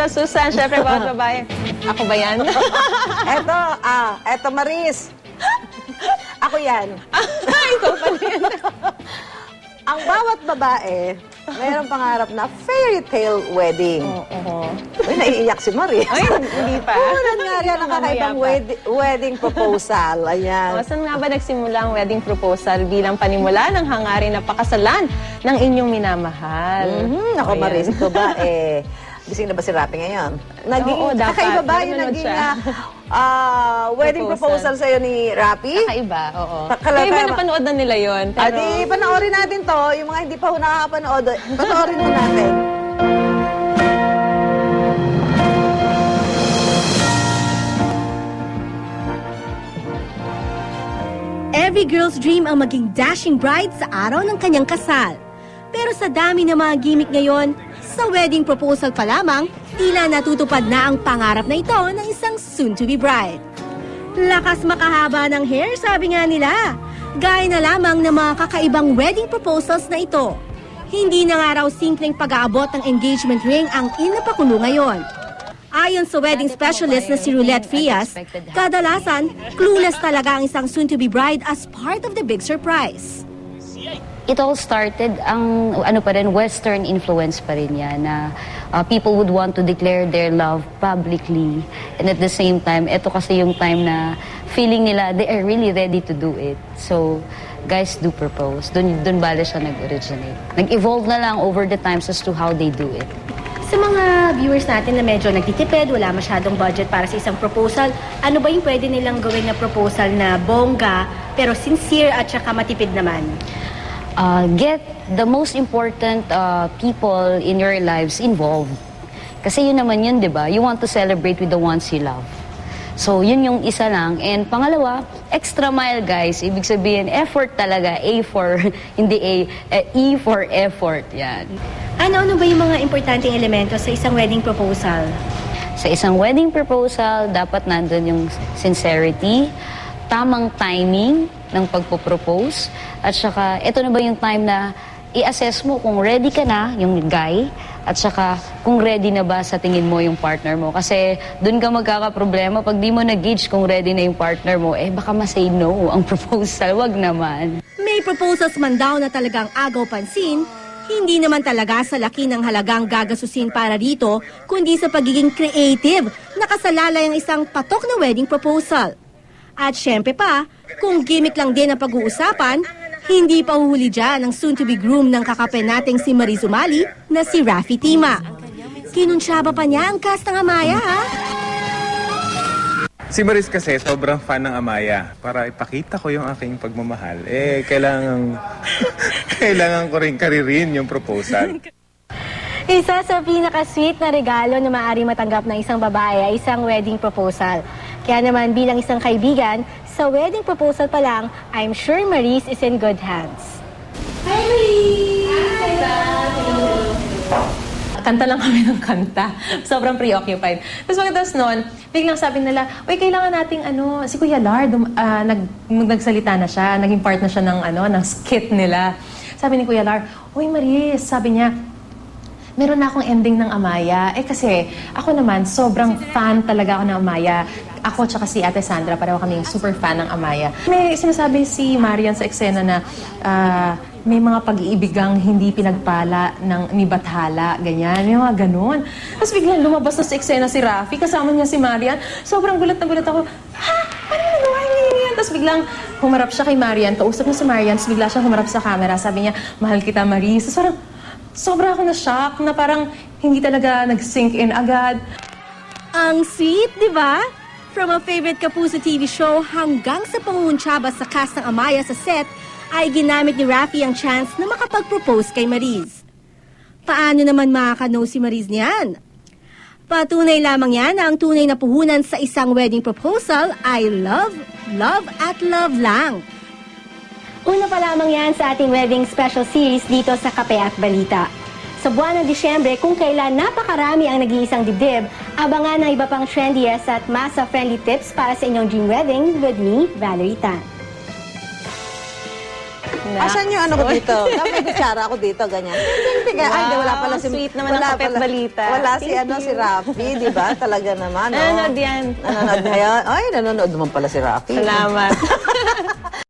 Ito, Susan, syempre bawat babae. Ako ba yan? Eto, ah, eto Maris. Ako yan. Ikaw pala yan. Ang bawat babae, mayroong pangarap na fairy tale wedding. Oo. Uy, naiiyak si Maris. Ay, hindi pa. Punan nga rin ang kakaibang Mamaya pa. wed- wedding proposal. O, Ayan. saan nga ba nagsimula ang wedding proposal bilang panimula ng hangarin na pakasalan ng inyong minamahal? Mhm, Ako, O, yan. Maris, ito ba eh, gising na ba si Rapi ngayon? Naging, Oo, dapat. kakaiba ba yung Nanonood naging siya. ah, ah, wedding proposal, Proposal. sa'yo ni Rapi? Kakaiba, oo. Kakala- Kaya iba kaya- napanood na nila yon Pero... Pero, Adi, panoorin natin to. Yung mga hindi pa ho nakakapanood, panoorin mo natin. Every girl's dream ang maging dashing bride sa araw ng kanyang kasal. Pero sa dami ng mga gimmick ngayon, sa wedding proposal pa lamang, tila natutupad na ang pangarap na ito ng isang soon-to-be bride. Lakas makahaba ng hair, sabi nga nila. Gaya na lamang ng mga kakaibang wedding proposals na ito. Hindi na nga raw simpleng pag-aabot ng engagement ring ang inapakulo ngayon. Ayon sa wedding specialist na si Roulette Frias, kadalasan, clueless talaga ang isang soon-to-be bride as part of the big surprise. It all started, ang ano pa rin, Western influence pa rin yan, na uh, people would want to declare their love publicly. And at the same time, ito kasi yung time na feeling nila they are really ready to do it. So, guys do propose. Dun, dun bale siya nag-originate. Nag-evolve na lang over the times as to how they do it. Sa mga viewers natin na medyo nagtitipid, wala masyadong budget para sa isang proposal, ano ba yung pwede nilang gawin na proposal na bongga, pero sincere at saka matipid naman? Uh, get the most important uh, people in your lives involved. Kasi yun naman yun, di ba? You want to celebrate with the ones you love. So, yun yung isa lang. And pangalawa, extra mile, guys. Ibig sabihin, effort talaga. A for, hindi A, eh, E for effort. Yan. Ano-ano ba yung mga importanteng elemento sa isang wedding proposal? Sa isang wedding proposal, dapat nandun yung sincerity, tamang timing ng pagpo-propose, at saka, ito na ba yung time na i-assess mo kung ready ka na, yung guy, at saka kung ready na ba sa tingin mo yung partner mo. Kasi dun ka magkakaproblema pag di mo na-gauge kung ready na yung partner mo, eh baka ma-say no ang proposal. Wag naman. May proposals man daw na talagang agaw pansin, hindi naman talaga sa laki ng halagang gagasusin para rito, kundi sa pagiging creative, nakasalalay ang isang patok na wedding proposal. At syempre pa, kung gimmick lang din ang pag-uusapan, hindi pa huhuli dyan ang soon-to-be groom ng kakape nating si Marie Zumali na si Rafi Tima. Kinunsyaba pa niya ang cast ng Amaya, ha? Si Maris kasi sobrang fan ng Amaya. Para ipakita ko yung aking pagmamahal, eh, kailangan, kailangan ko rin karirin yung proposal. Isa sa pinaka-sweet na regalo na maaari matanggap ng isang babae ay isang wedding proposal. Kaya naman bilang isang kaibigan, sa wedding proposal pa lang, I'm sure Maris is in good hands. Hi, kanta lang kami ng kanta. Sobrang preoccupied. Tapos pagkatapos noon, biglang sabi nila, Uy, kailangan nating ano, si Kuya Lard, um, ah, nag, nagsalita na siya, naging part na siya ng, ano, ng skit nila. Sabi ni Kuya Lard, Uy, Maris, sabi niya, meron na akong ending ng Amaya. Eh kasi, ako naman, sobrang fan talaga ako ng Amaya. Ako tsaka si Ate Sandra, pareho kami super fan ng Amaya. May sinasabi si Marian sa eksena na ah, may mga pag-iibigang hindi pinagpala ng ni Bathala, ganyan. May mga ganun. Tapos biglang lumabas na sa eksena si Rafi, kasama niya si Marian. Sobrang gulat na gulat ako, ha? Ano yung nagawa niya yan? Tapos biglang humarap siya kay Marian, kausap niya si Marian, tapos bigla siya humarap sa camera. Sabi niya, mahal kita, Maris. Tapos parang, sobra ako na-shock na parang hindi talaga nag-sink in agad. Ang sweet, di ba? From a favorite Kapuso TV show hanggang sa pangunguntsaba sa cast ng Amaya sa set, ay ginamit ni Rafi ang chance na makapag-propose kay Mariz. Paano naman makaka-know si Mariz niyan? Patunay lamang yan na ang tunay na puhunan sa isang wedding proposal ay love, love at love lang. Una pa lamang yan sa ating wedding special series dito sa Kape at Balita. Sa buwan ng Disyembre, kung kailan napakarami ang nag-iisang dibdib, abangan ang iba pang trendiest at masa-friendly tips para sa inyong dream wedding with me, Valerie Tan. na. Asan yung ano ko dito? Dapat may kutsara ako dito, ganyan. Ting, ting, ting. Ay, di, wala Wow, pala si... sweet naman ang wala kape at pala- balita. Wala si ano, si Rafi, di ba? Talaga naman, no? Nanonood yan. Nanonood ngayon. Ay, nanonood naman pala si Rafi. Salamat.